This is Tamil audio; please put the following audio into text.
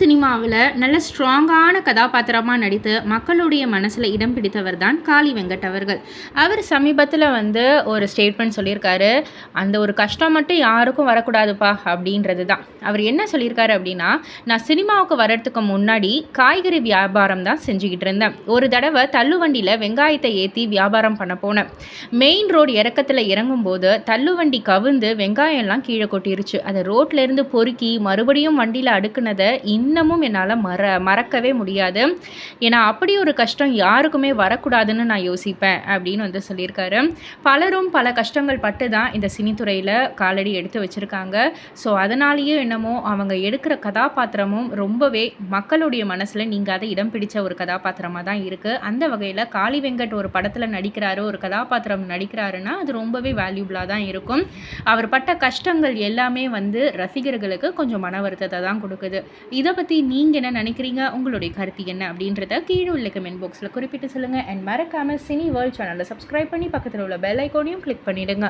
சினிமாவில் நல்ல ஸ்ட்ராங்கான கதாபாத்திரமாக நடித்து மக்களுடைய மனசில் இடம் பிடித்தவர் தான் காளி வெங்கட் அவர்கள். அவர் சமீபத்தில் வந்து ஒரு ஸ்டேட்மெண்ட் சொல்லியிருக்காரு அந்த ஒரு கஷ்டம் மட்டும் யாருக்கும் வரக்கூடாதுப்பா அப்படின்றது தான். அவர் என்ன சொல்லியிருக்காரு அப்படின்னா நான் சினிமாவுக்கு வர்றதுக்கு முன்னாடி காய்கறி வியாபாரம் தான் செஞ்சுக்கிட்டு இருந்தேன். ஒரு தடவை தள்ளுவண்டியில் வெங்காயத்தை ஏற்றி வியாபாரம் பண்ண போனேன். மெயின் ரோடு இறக்கத்தில் இறங்கும்போது தள்ளுவண்டி கவிழ்ந்து வெங்காயம்லாம் கீழே கொட்டிருச்சு. அதை ரோட்லேருந்து பொறுக்கி மறுபடியும் வண்டியில் அடுக்குனதை இன்னமும் என்னால் மற மறக்கவே முடியாது. ஏன்னா அப்படி ஒரு கஷ்டம் யாருக்குமே வரக்கூடாதுன்னு நான் யோசிப்பேன் அப்படின்னு வந்து சொல்லியிருக்காரு. பலரும் பல கஷ்டங்கள் பட்டு தான் இந்த சினித்துறையில் காலடி எடுத்து வச்சுருக்காங்க. ஸோ அதனாலேயே என்னமோ அவங்க எடுக்கிற கதாபாத்திரமும் ரொம்பவே மக்களுடைய மனசில் நீங்கள் அதை இடம் பிடிச்ச ஒரு கதாபாத்திரமாக தான் இருக்குது அந்த வகையில் காளி வெங்கட் ஒரு படத்தில் நடிக்கிறாரு ஒரு கதாபாத்திரம் நடிக்கிறாருன்னா அது ரொம்பவே வேல்யூபிளாக தான் இருக்கும். அவர் பட்ட கஷ்டங்கள் எல்லாமே வந்து ரசிகர்களுக்கு கொஞ்சம் மன வருத்தத்தை தான் கொடுக்குது. இதை பற்றி நீங்கள் என்ன நினைக்கிறீங்க? உங்களுடைய கருத்து என்ன? அப்படின்றத கீழே உள்ள கமெண்ட் பாக்ஸில் குறிப்பிட்டு சொல்லுங்கள் அண்ட் மறக்காமல் சினி வேர்ல்ட் சேனலை சப்ஸ்கிரைப் பண்ணி பக்கத்தில் உள்ள பெல் ஐக்கோனையும் கிளிக் பண்ணிவிடுங்க